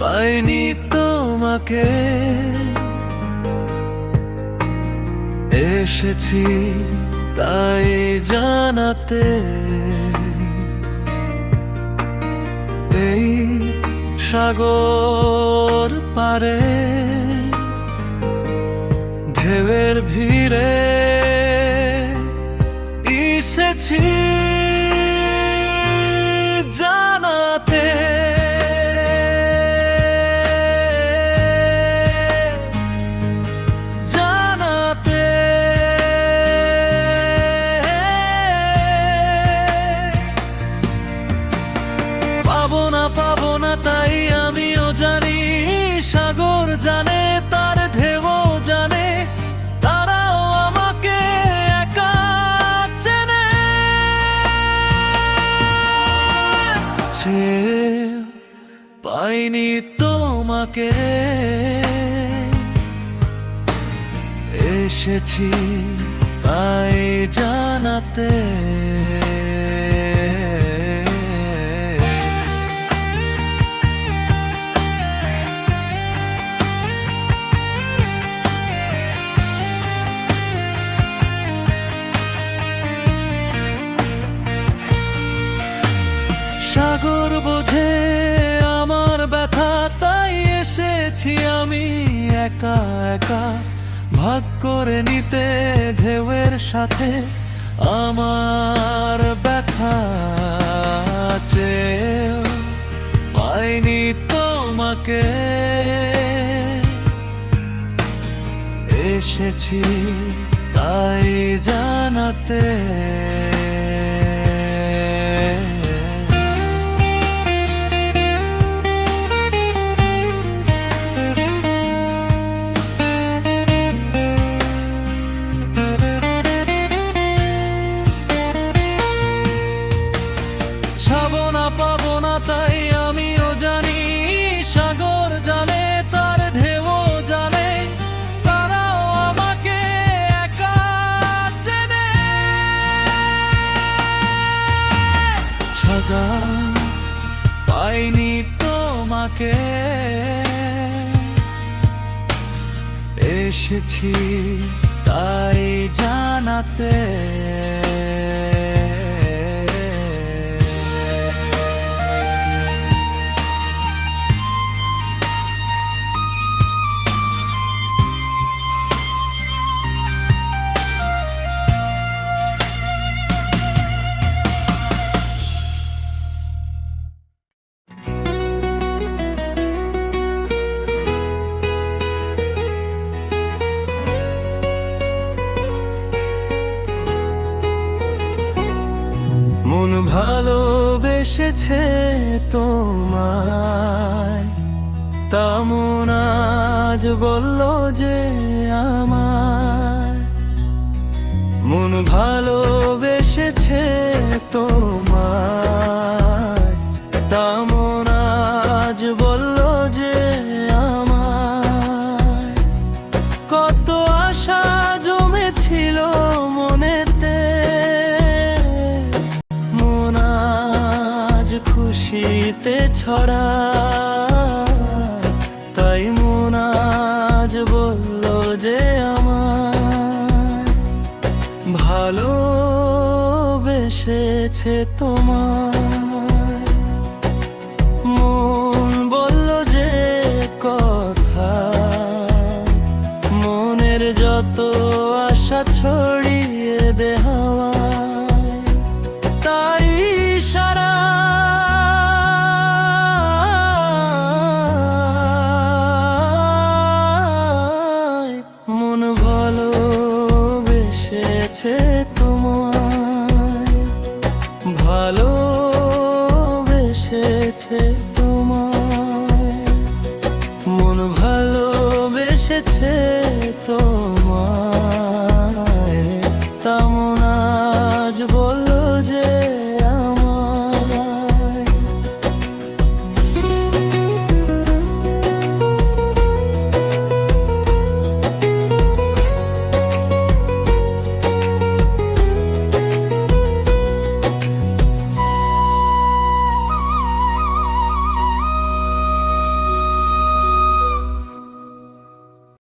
পাইনি তোমাকে। এসেছি তাই জানাতে। এই সাগর পারে ঢেউয়ের ভিড়ে এসেছি। পাবো না তাই আমিও জানি, সাগর জানে, তার ঢেউ জানে, তারাও আমাকে একা পাইনি তোমাকে এসেছি তাই জানাতে। এসেছি আমি একা একা। ভাগ করে নিতে ঢেউয়ের সাথে আমার ব্যথা চেয়েও পাইনি তোমাকে। এসেছি তাই জানাতে। পাইনি তোমাকে। এসেছি তাই জানাতে। ভালোবেসেছে তোমায়। তা আজ বলল যে আমার মন ভালোবেসেছে তোমায়। খুশিতে ছড়া। তাই মন আজ বলল যে আমার ভালোবেসেছে তোমার ভালোবেসেছে তোমায়। ভালোবেসেছে তোমায়। মন ভালো বেসেছে তোমায়।